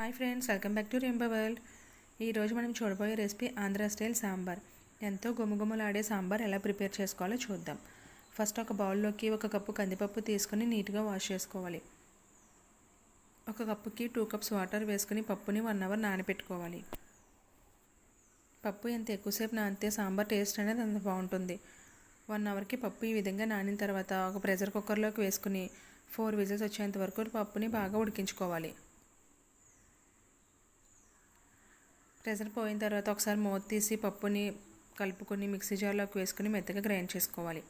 Hi friends welcome back to రింబ world. ఈరోజు మనం చూడబోయే రెసిపీ ఆంధ్ర స్టైల్ సాంబార్. ఎంతో గుమగుమలాడే సాంబార్ ఎలా ప్రిపేర్ చేసుకోవాలో చూద్దాం. ఫస్ట్ ఒక బౌల్లోకి ఒక కప్పు కందిపప్పు తీసుకొని నీట్గా వాష్ చేసుకోవాలి. ఒక కప్పుకి టూ కప్స్ వాటర్ వేసుకుని పప్పుని వన్ అవర్ నానబెట్టుకోవాలి. పప్పు ఎంత ఎక్కువసేపు నానితే సాంబార్ టేస్ట్ అనేది అంత బాగుంటుంది. వన్ అవర్కి పప్పు ఈ విధంగా నానిన తర్వాత ఒక ప్రెషర్ కుక్కర్లోకి వేసుకుని ఫోర్ విజిల్స్ వచ్చేంత వరకు పప్పుని బాగా ఉడికించుకోవాలి. ప్రెషర్ పోయిన తర్వాత ఒకసారి మూత తీసి పప్పుని కలుపుకొని మిక్సీ జార్లోకి వేసుకుని మెత్తగా గ్రైండ్ చేసుకోవాలి.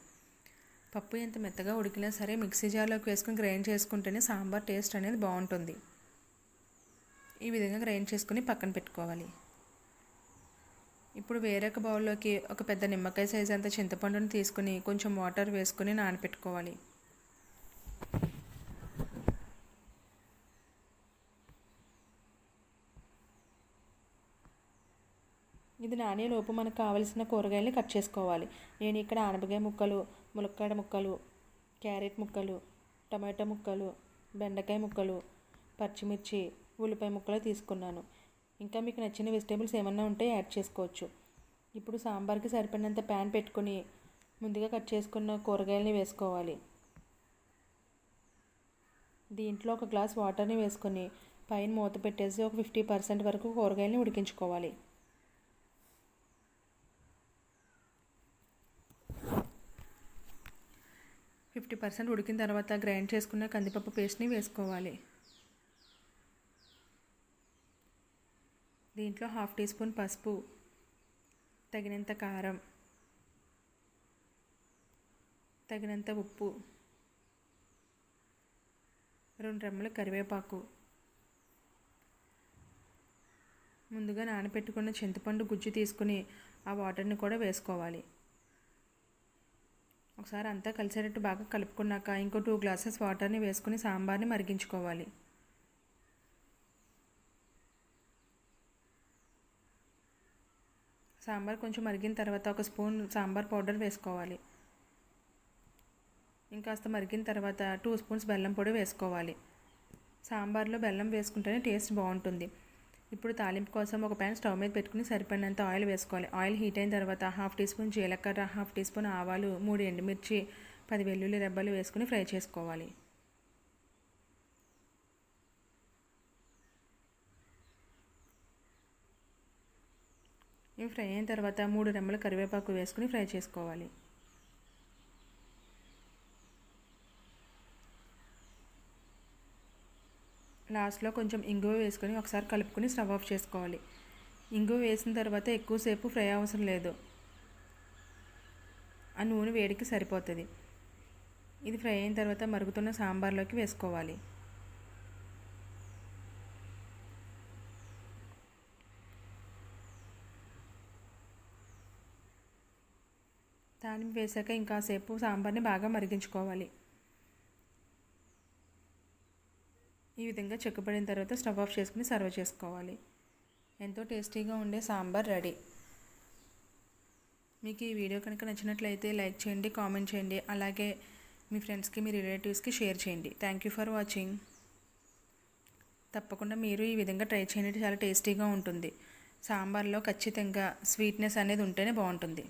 పప్పు ఎంత మెత్తగా ఉడికినా సరే మిక్సీ జార్లోకి వేసుకుని గ్రైండ్ చేసుకుంటేనే సాంబార్ టేస్ట్ అనేది బాగుంటుంది. ఈ విధంగా గ్రైండ్ చేసుకుని పక్కన పెట్టుకోవాలి. ఇప్పుడు వేరొక బౌల్లోకి ఒక పెద్ద నిమ్మకాయ సైజ్ అంత చింతపండుని తీసుకుని కొంచెం వాటర్ వేసుకుని నానపెట్టుకోవాలి. ఇది నానేలోపు మనకు కావలసిన కూరగాయలు కట్ చేసుకోవాలి. నేను ఇక్కడ ఆనపకాయ ముక్కలు ములక్కాడ ముక్కలు క్యారెట్ ముక్కలు టమాటో ముక్కలు బెండకాయ ముక్కలు పచ్చిమిర్చి ఉల్లిపాయ ముక్కలు తీసుకున్నాను. ఇంకా మీకు నచ్చిన వెజిటేబుల్స్ ఏమన్నా ఉంటే యాడ్ చేసుకోవచ్చు. ఇప్పుడు సాంబార్కి సరిపడినంత ప్యాన్ పెట్టుకొని ముందుగా కట్ చేసుకున్న కూరగాయలని వేసుకోవాలి. దీంట్లో ఒక గ్లాస్ వాటర్ని వేసుకొని పైన మూత పెట్టేసి ఒక ఫిఫ్టీ పర్సెంట్ వరకు కూరగాయలని ఉడికించుకోవాలి. ఫిఫ్టీ పర్సెంట్ ఉడికిన తర్వాత గ్రైండ్ చేసుకున్న కందిపప్పు పేస్ట్ని వేసుకోవాలి. దీంట్లో హాఫ్ టీ స్పూన్ పసుపు తగినంత కారం తగినంత ఉప్పు రెండు రెమ్మల కరివేపాకు ముందుగా నానబెట్టుకున్న చింతపండు గుజ్జు తీసుకుని ఆ వాటర్ని కూడా వేసుకోవాలి. ఒకసారి అంతా కలిసేటట్టు బాగా కలుపుకున్నాక ఇంకో టూ గ్లాసెస్ వాటర్ని వేసుకుని సాంబార్ని మరిగించుకోవాలి. సాంబార్ కొంచెం మరిగిన తర్వాత ఒక స్పూన్ సాంబార్ పౌడర్ వేసుకోవాలి. ఇంకాస్త మరిగిన తర్వాత టూ స్పూన్స్ బెల్లం పొడి వేసుకోవాలి. సాంబార్లో బెల్లం వేసుకుంటేనే టేస్ట్ బాగుంటుంది. ఇప్పుడు తాలింపు కోసం ఒక ప్యాన్ స్టవ్ మీద పెట్టుకుని సరిపడినంత ఆయిల్ వేసుకోవాలి. ఆయిల్ హీట్ అయిన తర్వాత హాఫ్ టీ స్పూన్ జీలకర్ర హాఫ్ టీ స్పూన్ ఆవాలు మూడు ఎండుమిర్చి పది వెల్లుల్లి రెబ్బలు వేసుకుని ఫ్రై చేసుకోవాలి. ఇవి ఫ్రై అయిన తర్వాత మూడు రెమ్మల కరివేపాకు వేసుకుని ఫ్రై చేసుకోవాలి. లాస్ట్లో కొంచెం ఇంగువ వేసుకొని ఒకసారి కలుపుకొని స్టవ్ ఆఫ్ చేసుకోవాలి. ఇంగువ వేసిన తర్వాత ఎక్కువసేపు ఫ్రై అవసరం లేదు. ఆ నూనె వేడికి సరిపోతుంది. ఇది ఫ్రై అయిన తర్వాత మరుగుతున్న సాంబార్లోకి వేసుకోవాలి. తాలింపు వేసాక ఇంకాసేపు సాంబార్ని బాగా మరిగించుకోవాలి. ఈ విధంగా చెక్కబడిన తర్వాత స్టవ్ ఆఫ్ చేసుకుని సర్వ్ చేసుకోవాలి. ఎంతో టేస్టీగా ఉండే సాంబార్ రెడీ. మీకు ఈ వీడియో కనుక నచ్చినట్లయితే లైక్ చేయండి కామెంట్ చేయండి అలాగే మీ ఫ్రెండ్స్కి మీ రిలేటివ్స్కి షేర్ చేయండి. Thank you for watching. తప్పకుండా మీరు ఈ విధంగా ట్రై చేయండి చాలా టేస్టీగా ఉంటుంది. సాంబార్లో ఖచ్చితంగా స్వీట్నెస్ అనేది ఉంటేనే బాగుంటుంది.